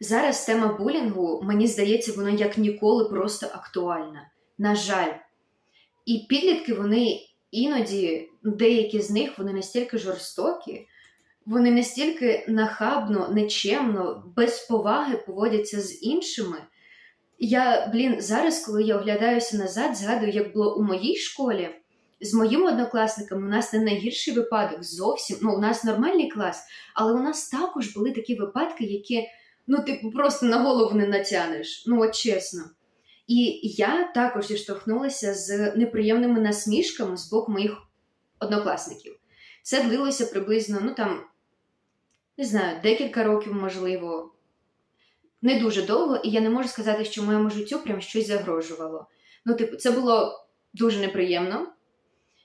Зараз тема булінгу, мені здається, вона як ніколи просто актуальна. На жаль. І підлітки, вони іноді, деякі з них, вони настільки жорстокі, вони настільки нахабно, нечемно, без поваги поводяться з іншими. Я, блін, зараз, коли я оглядаюся назад, згадую, як було у моїй школі. З моїми однокласниками у нас не найгірший випадок зовсім. Ну, у нас нормальний клас, але у нас також були такі випадки, які ну, типу, просто на голову не натянеш. Ну, от чесно. І я також зіштовхнулася з неприємними насмішками з боку моїх однокласників. Це длилося приблизно, ну там, не знаю, декілька років, можливо. Не дуже довго, і я не можу сказати, що моєму життю прям щось загрожувало. Ну, типу, це було дуже неприємно.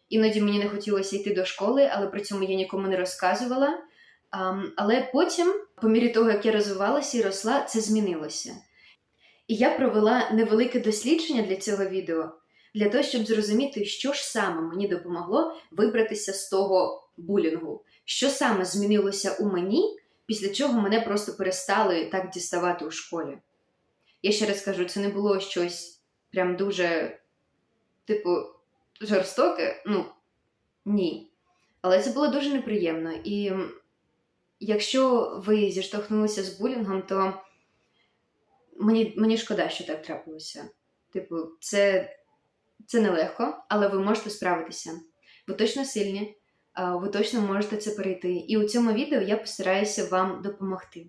Іноді мені не хотілося йти до школи, але при цьому я нікому не розказувала. Але потім, по мірі того, як я розвивалася і росла, це змінилося. І я провела невелике дослідження для цього відео, для того, щоб зрозуміти, що ж саме мені допомогло вибратися з того булінгу, що саме змінилося у мені, після чого мене просто перестали так діставати у школі. Я ще раз кажу, це не було щось прям дуже, типу, жорстоке. Ну, ні. Але це було дуже неприємно. І якщо ви зіштовхнулися з булінгом, то мені, мені шкода, що так трапилося. Типу, це, це нелегко, але ви можете справитися. Ви точно сильні, ви точно можете це перейти. І у цьому відео я постараюся вам допомогти.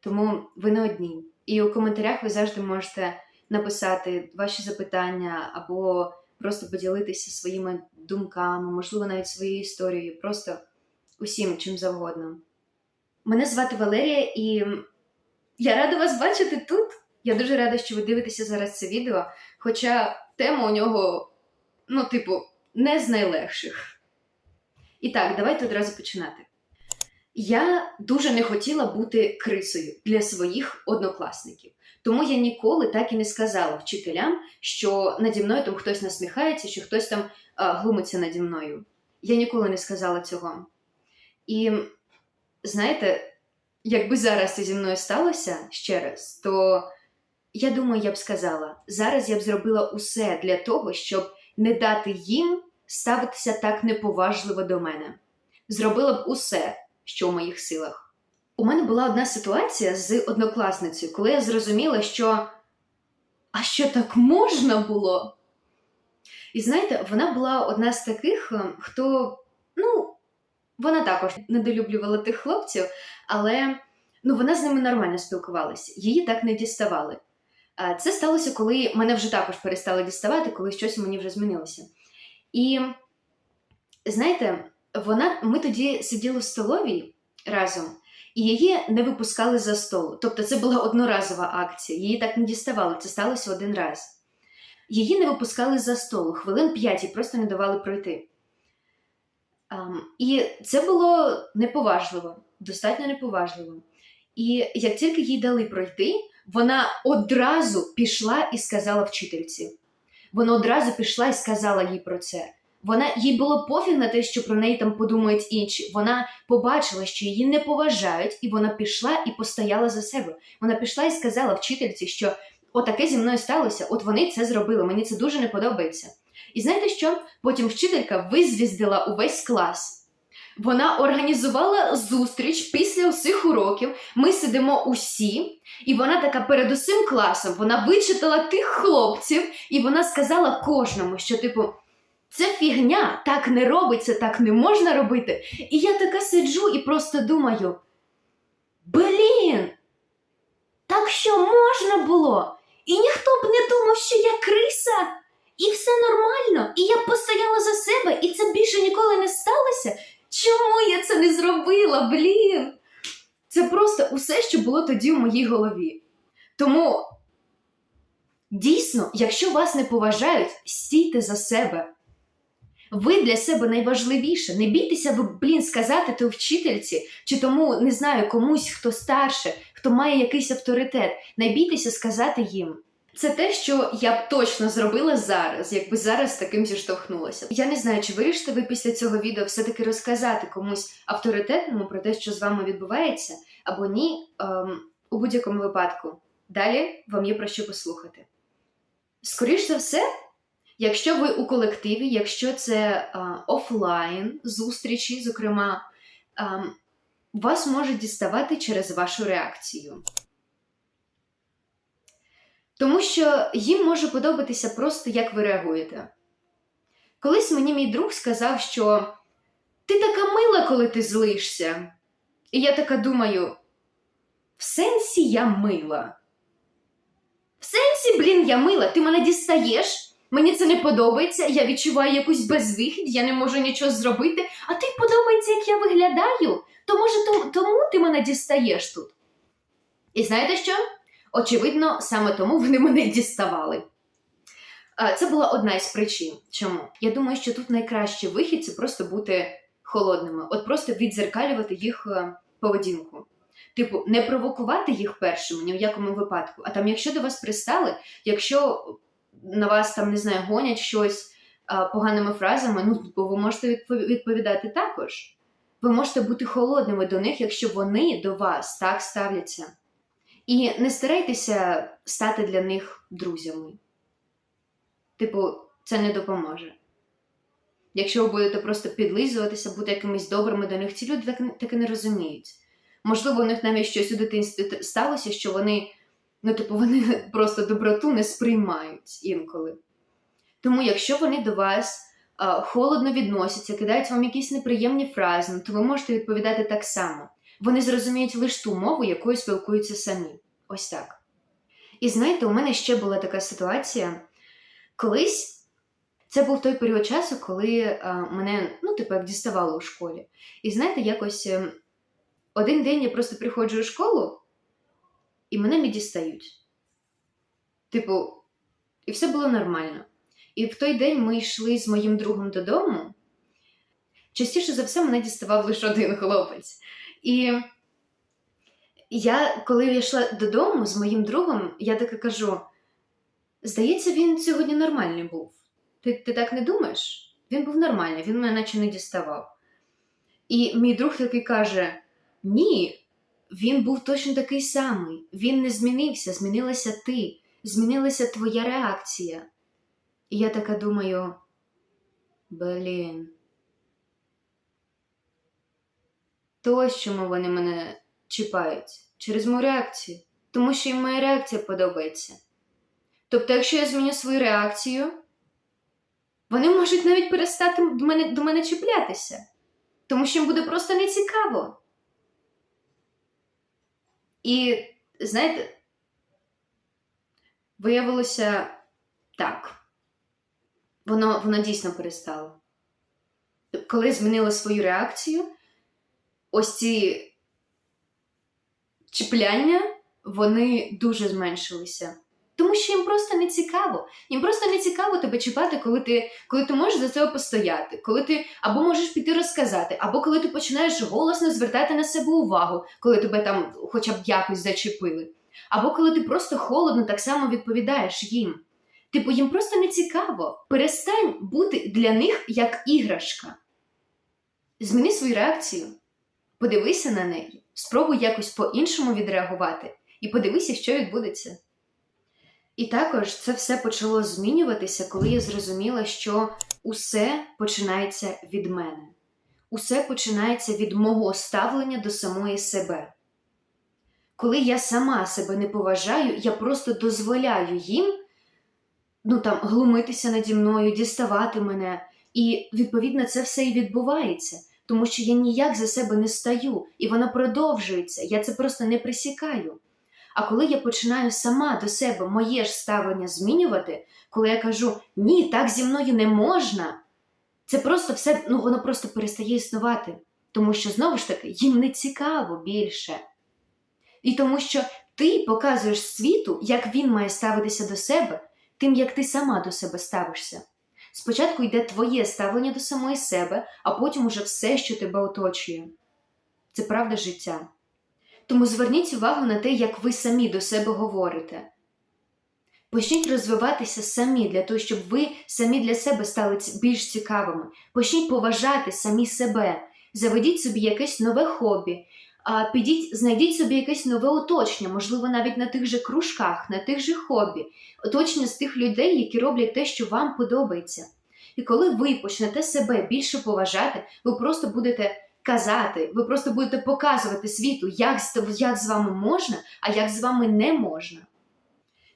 Тому ви не одні. І у коментарях ви завжди можете написати ваші запитання або просто поділитися своїми думками, можливо, навіть своєю історією, просто усім чим завгодно. Мене звати Валерія, і я рада вас бачити тут. Я дуже рада, що ви дивитеся зараз це відео, хоча тема у нього, ну, типу, не з найлегших. І так, давайте одразу починати. Я дуже не хотіла бути крисою для своїх однокласників. Тому я ніколи так і не сказала вчителям, що наді мною там хтось насміхається, що хтось там а, глумиться наді мною. Я ніколи не сказала цього. І знаєте, якби зараз це зі мною сталося ще раз, то я думаю, я б сказала, зараз я б зробила усе для того, щоб не дати їм ставитися так неповажливо до мене. Зробила б усе, що в моїх силах. У мене була одна ситуація з однокласницею, коли я зрозуміла, що а що так можна було? І знаєте, вона була одна з таких, е, хто, ну, вона також недолюблювала тих хлопців, але ну, вона з ними нормально спілкувалася, її так не діставали. Це сталося, коли мене вже також перестали діставати, коли щось мені вже змінилося. І знаєте, вона, ми тоді сиділи в столовій разом, і її не випускали за столу. Тобто це була одноразова акція, її так не діставали, це сталося один раз. Її не випускали за столу, хвилин п'ять і просто не давали пройти. Ам, і це було неповажливо, достатньо неповажливо. І як тільки їй дали пройти, вона одразу пішла і сказала вчительці. Вона одразу пішла і сказала їй про це. Вона їй було пофіг на те, що про неї там подумають інші. Вона побачила, що її не поважають, і вона пішла і постояла за себе. Вона пішла і сказала вчительці, що отаке зі мною сталося, от вони це зробили. Мені це дуже не подобається. І знаєте що? Потім вчителька визвіздила увесь клас. Вона організувала зустріч після усіх уроків. Ми сидимо усі, і вона така перед усім класом вона вичитала тих хлопців, і вона сказала кожному, що, типу, це фігня, так не робиться, так не можна робити. І я така сиджу і просто думаю: блін, так що можна було? І ніхто б не думав, що я криса, і все нормально, і я постояла за себе, і це більше ніколи не сталося. Чому я це не зробила, блін? Це просто усе, що було тоді в моїй голові. Тому дійсно, якщо вас не поважають, стійте за себе. Ви для себе найважливіше. Не бійтеся ви, блін, сказати то вчительці, чи тому не знаю комусь, хто старше, хто має якийсь авторитет. Не бійтеся сказати їм. Це те, що я б точно зробила зараз, якби зараз таким зіштовхнулася. Я не знаю, чи вирішите ви після цього відео все-таки розказати комусь авторитетному про те, що з вами відбувається, або ні. Ем, у будь-якому випадку. Далі вам є про що послухати. Скоріш за все, якщо ви у колективі, якщо це а, офлайн зустрічі, зокрема, а, вас може діставати через вашу реакцію. Тому що їм може подобатися просто, як ви реагуєте. Колись мені мій друг сказав, що ти така мила, коли ти злишся. І я така думаю: в сенсі я мила. В сенсі, блін, я мила, ти мене дістаєш, мені це не подобається, я відчуваю якусь безвихідь, я не можу нічого зробити, а ти подобається, як я виглядаю, то може то, тому ти мене дістаєш тут. І знаєте що? Очевидно, саме тому вони мене діставали. А, Це була одна із причин. Чому? Я думаю, що тут найкращий вихід це просто бути холодними, от просто відзеркалювати їх е, поведінку. Типу, не провокувати їх першими ні в якому випадку. А там, якщо до вас пристали, якщо на вас там не знаю, гонять щось а, поганими фразами, ну типу, ви можете відповідати також. Ви можете бути холодними до них, якщо вони до вас так ставляться. І не старайтеся стати для них друзями. Типу, це не допоможе. Якщо ви будете просто підлизуватися, бути якимись добрими до них, ці люди так, так і не розуміють. Можливо, у них навіть щось у дитинстві сталося, що вони, ну, типу, вони просто доброту не сприймають інколи. Тому, якщо вони до вас а, холодно відносяться, кидають вам якісь неприємні фрази, то ви можете відповідати так само. Вони зрозуміють лише ту мову, якою спілкуються самі. Ось так. І знаєте, у мене ще була така ситуація. Колись це був той період часу, коли а, мене, ну, типу, як діставало у школі. І знаєте, якось ем, один день я просто приходжу у школу, і мене не дістають. Типу, і все було нормально. І в той день ми йшли з моїм другом додому. Частіше за все, мене діставав лише один хлопець. І я, коли йшла додому з моїм другом, я таки кажу: здається, він сьогодні нормальний був. Ти, ти так не думаєш? Він був нормальний, він мене наче не діставав. І мій друг такий каже: Ні, він був точно такий самий. Він не змінився, змінилася ти, змінилася твоя реакція. І я така думаю: блін. То ось чому вони мене чіпають через мою реакцію, тому що їм моя реакція подобається. Тобто, якщо я зміню свою реакцію, вони можуть навіть перестати до мене, до мене чіплятися, тому що їм буде просто нецікаво. І знаєте, виявилося так. Воно, воно дійсно перестало. Коли змінила свою реакцію, ось ці чіпляння, вони дуже зменшилися. Тому що їм просто не цікаво. Їм просто не цікаво тебе чіпати, коли ти, коли ти можеш за себе постояти, коли ти або можеш піти розказати, або коли ти починаєш голосно звертати на себе увагу, коли тебе там хоча б якось зачепили. Або коли ти просто холодно так само відповідаєш їм. Типу, їм просто не цікаво. Перестань бути для них як іграшка. Зміни свою реакцію, подивися на неї, спробуй якось по-іншому відреагувати і подивися, що відбудеться. І також це все почало змінюватися, коли я зрозуміла, що усе починається від мене. Усе починається від мого ставлення до самої себе. Коли я сама себе не поважаю, я просто дозволяю їм ну, там, глумитися наді мною, діставати мене. І, відповідно, це все і відбувається, тому що я ніяк за себе не стаю, і воно продовжується. Я це просто не присікаю. А коли я починаю сама до себе моє ж ставлення змінювати, коли я кажу ні, так зі мною не можна, це просто все, ну воно просто перестає існувати. Тому що знову ж таки їм не цікаво більше. І тому що ти показуєш світу, як він має ставитися до себе, тим як ти сама до себе ставишся. Спочатку йде твоє ставлення до самої себе, а потім уже все, що тебе оточує. Це правда життя. Тому зверніть увагу на те, як ви самі до себе говорите. Почніть розвиватися самі для того, щоб ви самі для себе стали більш цікавими. Почніть поважати самі себе. Заведіть собі якесь нове хобі, підіть, знайдіть собі якесь нове оточення, можливо, навіть на тих же кружках, на тих же хобі, оточення з тих людей, які роблять те, що вам подобається. І коли ви почнете себе більше поважати, ви просто будете казати, ви просто будете показувати світу, як, як з вами можна, а як з вами не можна.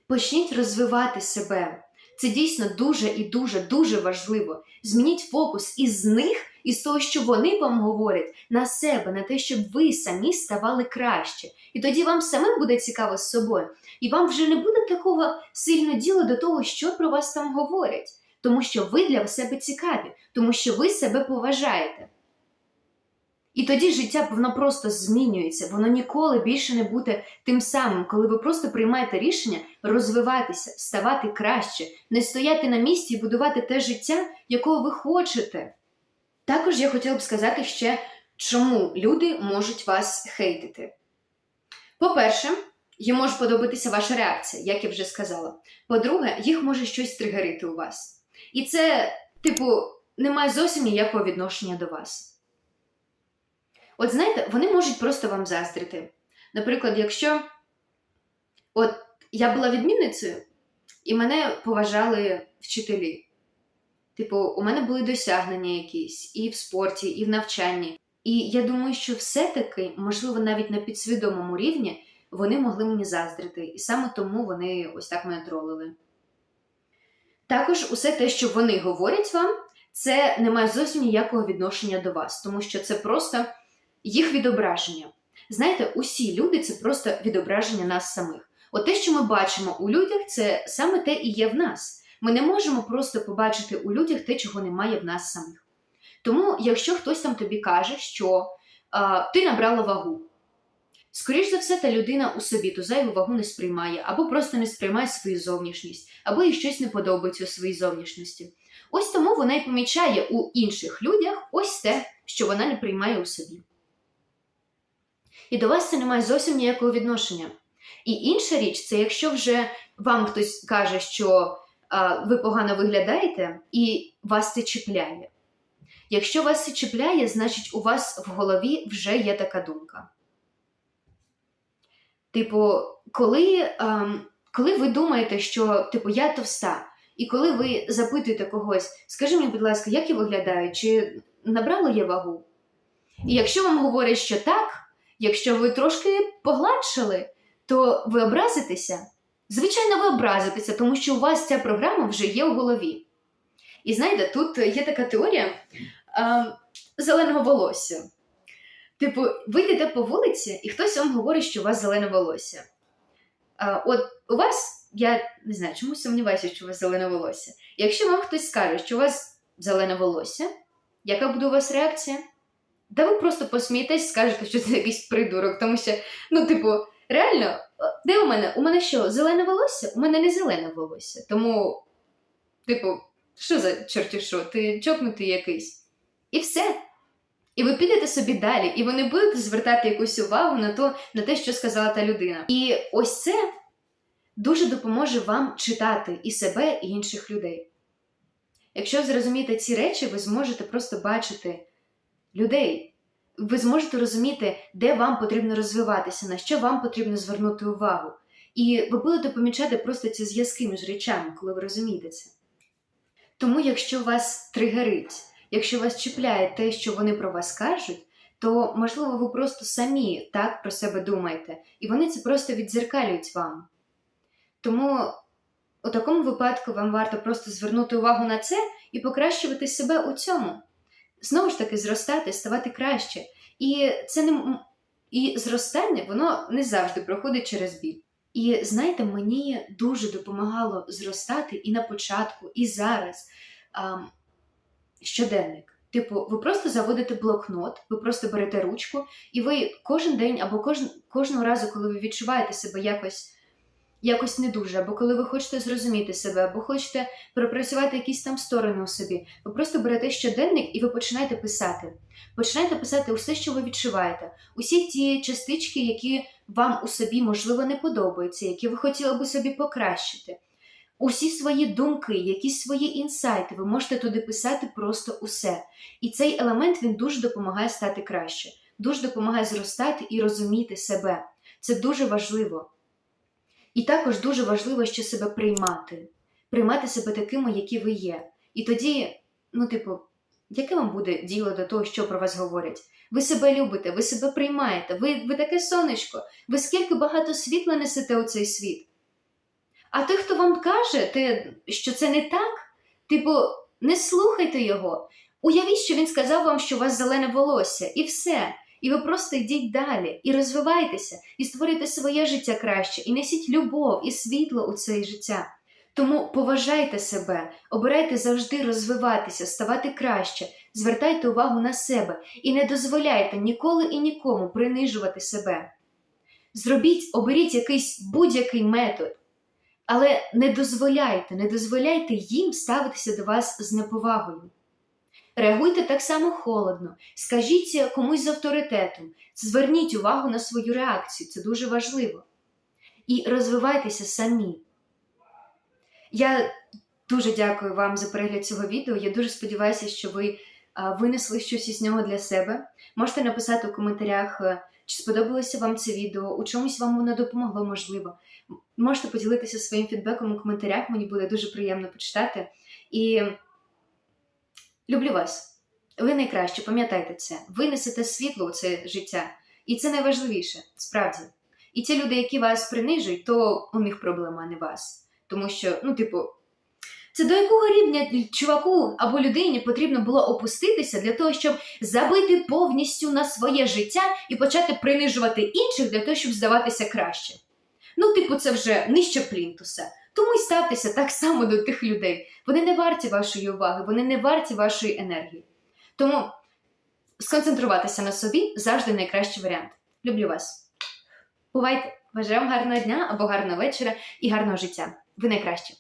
Почніть розвивати себе. Це дійсно дуже і дуже дуже важливо. Змініть фокус із них, із того, що вони вам говорять, на себе, на те, щоб ви самі ставали краще. І тоді вам самим буде цікаво з собою. І вам вже не буде такого сильно діла до того, що про вас там говорять, тому що ви для себе цікаві, тому що ви себе поважаєте. І тоді життя воно просто змінюється, воно ніколи більше не буде тим самим, коли ви просто приймаєте рішення розвиватися, ставати краще, не стояти на місці і будувати те життя, якого ви хочете. Також я хотіла б сказати ще, чому люди можуть вас хейтити. По-перше, їм може подобатися ваша реакція, як я вже сказала. По-друге, їх може щось тригерити у вас. І це, типу, не має зовсім ніякого відношення до вас. От знаєте, вони можуть просто вам заздрити. Наприклад, якщо от я була відмінницею, і мене поважали вчителі. Типу, у мене були досягнення якісь і в спорті, і в навчанні. І я думаю, що все-таки, можливо, навіть на підсвідомому рівні вони могли мені заздрити, і саме тому вони ось так мене тролили. Також усе те, що вони говорять вам, це не має зовсім ніякого відношення до вас, тому що це просто їх відображення. Знаєте, усі люди це просто відображення нас самих. От те, що ми бачимо у людях, це саме те і є в нас. Ми не можемо просто побачити у людях те, чого немає в нас самих. Тому, якщо хтось там тобі каже, що а, ти набрала вагу, скоріш за все, та людина у собі ту зайву вагу не сприймає, або просто не сприймає свою зовнішність, або їй щось не подобається у своїй зовнішності. Ось тому вона й помічає у інших людях ось те, що вона не приймає у собі. І до вас це не має зовсім ніякого відношення. І інша річ, це якщо вже вам хтось каже, що ви погано виглядаєте, і вас це чіпляє. Якщо вас це чіпляє, значить у вас в голові вже є така думка. Типу, коли, ем, коли ви думаєте, що типу, я товста, і коли ви запитуєте когось, скажи мені, будь ласка, як я виглядаю, чи набрала я вагу? І якщо вам говорять, що так, якщо ви трошки погладшили, то ви образитеся? Звичайно, ви образитеся, тому що у вас ця програма вже є у голові. І знаєте, тут є така теорія а, зеленого волосся. Типу, ви йдете по вулиці, і хтось вам говорить, що у вас зелене волосся. А, от у вас, я не знаю, чому сумніваюся, що у вас зелене волосся. Якщо вам хтось скаже, що у вас зелене волосся, яка буде у вас реакція? Та ви просто посмієтесь, скажете, що це якийсь придурок, тому що, ну, типу, реально, де у мене? У мене що, зелене волосся? У мене не зелене волосся. Тому, типу, що за чорті що? Ти чокнутий якийсь. І все. І ви підете собі далі, і ви не будете звертати якусь увагу на, то, на те, що сказала та людина. І ось це дуже допоможе вам читати і себе, і інших людей. Якщо зрозумієте ці речі, ви зможете просто бачити людей. Ви зможете розуміти, де вам потрібно розвиватися, на що вам потрібно звернути увагу. І ви будете помічати просто ці зв'язки між речами, коли ви розумієте це. Тому, якщо вас тригерить, якщо вас чіпляє те, що вони про вас кажуть, то, можливо, ви просто самі так про себе думаєте, і вони це просто відзеркалюють вам. Тому у такому випадку вам варто просто звернути увагу на це і покращувати себе у цьому. Знову ж таки, зростати, ставати краще. І це не і зростання воно не завжди проходить через біль. І знаєте, мені дуже допомагало зростати і на початку, і зараз а, щоденник. Типу, ви просто заводите блокнот, ви просто берете ручку, і ви кожен день або кожен, кожного разу, коли ви відчуваєте себе якось, якось не дуже, або коли ви хочете зрозуміти себе, або хочете пропрацювати якісь там сторони у собі, ви просто берете щоденник і ви починаєте писати. Починаєте писати усе, що ви відчуваєте, усі ті частички, які вам у собі, можливо, не подобаються, які ви хотіли би собі покращити. Усі свої думки, якісь свої інсайти, ви можете туди писати просто усе. І цей елемент він дуже допомагає стати краще. дуже допомагає зростати і розуміти себе. Це дуже важливо. І також дуже важливо ще себе приймати, приймати себе такими, які ви є. І тоді, ну, типу, яке вам буде діло до того, що про вас говорять? Ви себе любите, ви себе приймаєте, ви, ви таке сонечко, ви скільки багато світла несете у цей світ. А той, хто вам каже, те, що це не так, типу, не слухайте його. Уявіть, що він сказав вам, що у вас зелене волосся, і все. І ви просто йдіть далі, і розвивайтеся, і створюйте своє життя краще, і несіть любов і світло у це життя. Тому поважайте себе, обирайте завжди розвиватися, ставати краще, звертайте увагу на себе і не дозволяйте ніколи і нікому принижувати себе. Зробіть, оберіть якийсь будь-який метод, але не дозволяйте, не дозволяйте їм ставитися до вас з неповагою. Реагуйте так само холодно, скажіть комусь з авторитетом, зверніть увагу на свою реакцію, це дуже важливо. І розвивайтеся самі. Я дуже дякую вам за перегляд цього відео. Я дуже сподіваюся, що ви винесли щось із нього для себе. Можете написати у коментарях, е, чи сподобалося вам це відео, у чомусь вам воно допомогло, можливо. Можете поділитися своїм фідбеком у коментарях, мені буде дуже приємно почитати. І люблю вас. Ви найкраще, пам'ятайте це. Ви несете світло у це життя. І це найважливіше, справді. І ті люди, які вас принижують, то у них проблема, а не вас. Тому що, ну, типу, це до якого рівня чуваку або людині потрібно було опуститися для того, щоб забити повністю на своє життя і почати принижувати інших для того, щоб здаватися краще. Ну, типу, це вже нижче плінтуса. Тому й ставтеся так само до тих людей. Вони не варті вашої уваги, вони не варті вашої енергії. Тому сконцентруватися на собі завжди найкращий варіант. Люблю вас. Бувайте! Бажаю вам гарного дня або гарного вечора і гарного життя. Ви найкращі!